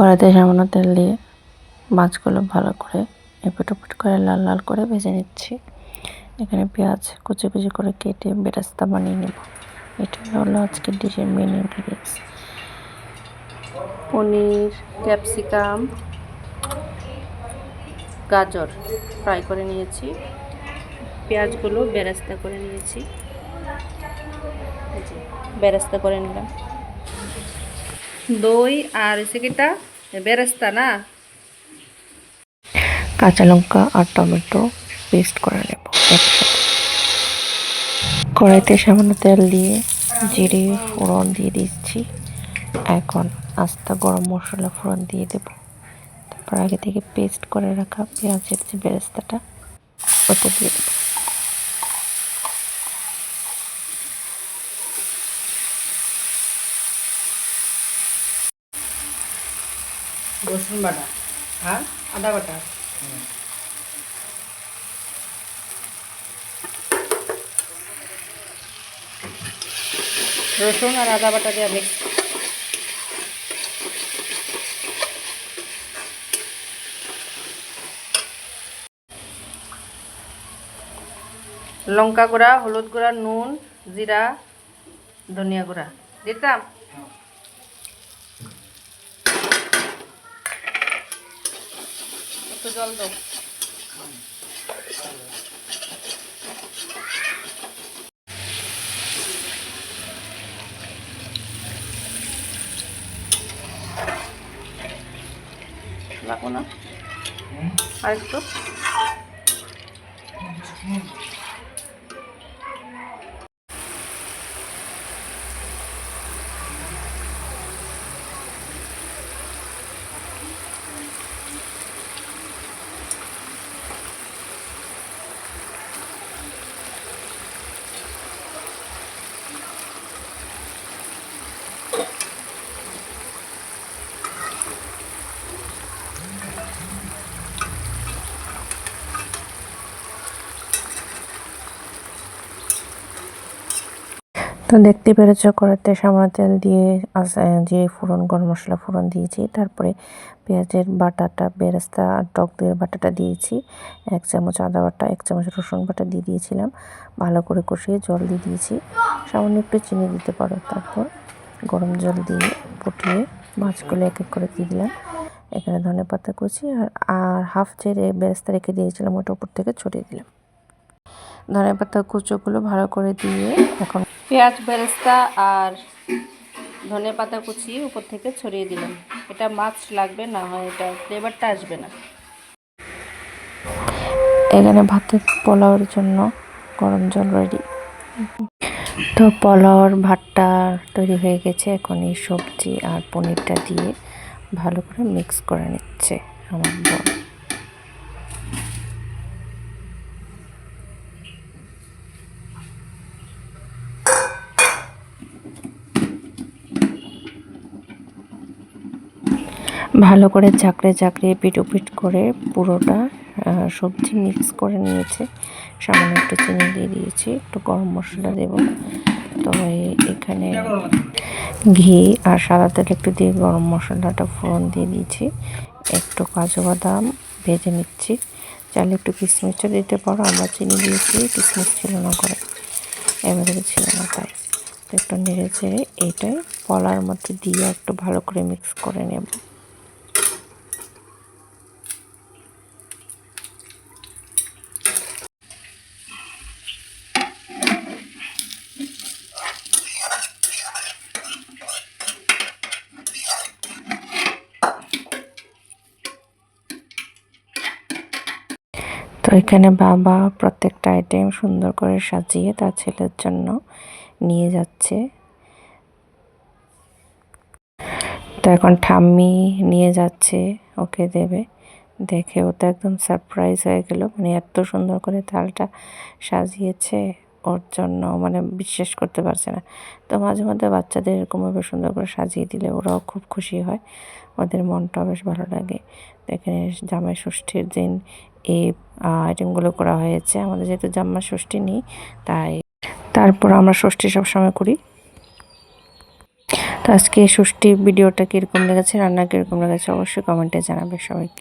কড়াইতে সামান্য তেল দিয়ে মাছগুলো ভালো করে এপিট ওপিট করে লাল লাল করে ভেজে নিচ্ছি। এখানে পেঁয়াজ কুচি কুচি করে কেটে বেরাস্তা বানিয়ে নেব। এটা হলো আজকের ডিশের মেন ইনগ্রিডিয়েন্টস পনির, ক্যাপসিকাম, গাজর ফ্রাই করে নিয়েছি। পেঁয়াজগুলো বেরাস্তা করে নিয়েছি। বেরাস্তা করে নিলাম। দই আর এসেকিটা বেরেস্তা না কাঁচা লঙ্কা আর টমেটো পেস্ট করে নেব একসাথে কড়াইতে সামান্য তেল দিয়ে জিরে ফোড়ন দিয়ে দিচ্ছি এখন আস্তা গরম মশলা ফোড়ন দিয়ে দেব তারপর আগে থেকে পেস্ট করে রাখা পেঁয়াজের যে বেরেস্তাটা ওটা দিয়ে দেবো রসুন বাটা আর আদা বাটা। রসুন আর আদা বাটা দিয়ে মিক্স লঙ্কা গুঁড়া, হলুদ গুঁড়া, নুন, জিরা, ধনিয়া গুঁড়া। দিতাম একটু জল দাও। রাখো না। আর একটু। তো দেখতে পেরেছ কড়াইতে সামান্য তেল দিয়ে আহ, ফোড়ন গরম মশলা ফোড়ন দিয়েছি তারপরে পেঁয়াজের বাটাটা বেরেস্তা আর টক দইয়ের বাটাটা দিয়েছি এক চামচ আদা বাটা এক চামচ রসুন বাটা দিয়ে দিয়েছিলাম ভালো করে কষিয়ে জল দিয়ে দিয়েছি সামান্য একটু চিনি দিতে পারো তারপর গরম জল দিয়ে ফুটিয়ে মাছগুলো এক এক করে দিয়ে দিলাম এখানে ধনে পাতা কুচি আর আর হাফ চেড়ে বেরেস্তা রেখে দিয়েছিলাম ওটা উপর থেকে ছড়িয়ে দিলাম। ধনে পাতা কুচোগুলো ভালো করে দিয়ে এখন পেঁয়াজ, বেরেস্তা আর ধনে পাতা কুচি উপর থেকে ছড়িয়ে দিলাম। এটা মাছ লাগবে, না হয় এটা ফ্লেভারটা আসবে না। এখানে ভাতের পোলাওয়ের জন্য গরম জল রেডি তো পোলাওর ভাতটা তৈরি হয়ে গেছে। এখন এই সবজি আর পনিরটা দিয়ে ভালো করে মিক্স করে নিচ্ছে আমার বর ভালো করে চাকড়ে চাকড়ে পিট করে পুরোটা সবজি মিক্স করে নিয়েছে। সামান্য একটু চিনি দিয়ে দিয়েছি, একটু গরম মশলা দেব। তো এখানে ঘি আর সাদা তেল একটু দিয়ে গরম মশলাটা ফোড়ন দিয়ে দিয়েছি। একটু কাজু বাদাম ভেজে নিচ্ছি। চাইলে একটু কিশমিশও দিতে পারো, আমরা চিনি দিয়েছি, কিশমিশ ছিল না করে এবারে ছিল না তাই। একটু নেড়ে চেড়ে এইটাই পলার মধ্যে দিয়ে একটু ভালো করে মিক্স করে নেব। তো এখানে বাবা প্রত্যেকটা আইটেম সুন্দর করে সাজিয়ে তার ছেলের জন্য নিয়ে যাচ্ছে। তো এখন ঠাম্মি নিয়ে যাচ্ছে, ওকে দেবে। দেখে ও তো একদম সারপ্রাইজ হয়ে গেল মানে এত সুন্দর করে তালটা সাজিয়েছে, ওর জন্য মানে বিশ্বাস করতে পারছে না। তো মাঝে মধ্যে বাচ্চাদের এরকমভাবে সুন্দর করে সাজিয়ে দিলে ওরাও খুব খুশি হয়, ওদের মনটাও বেশ ভালো লাগে। এখানে জামাই ষষ্ঠীর দিন এই আইটেমগুলো করা হয়েছে। আমাদের যেহেতু জাম্মা ষষ্ঠী নেই, তাই তারপর আমরা ষষ্ঠী সবসময় করি। তো আজকে ষষ্ঠী ভিডিওটা কীরকম লেগেছে, রান্না কীরকম লেগেছে, অবশ্যই কমেন্টে জানাবে সবাইকে।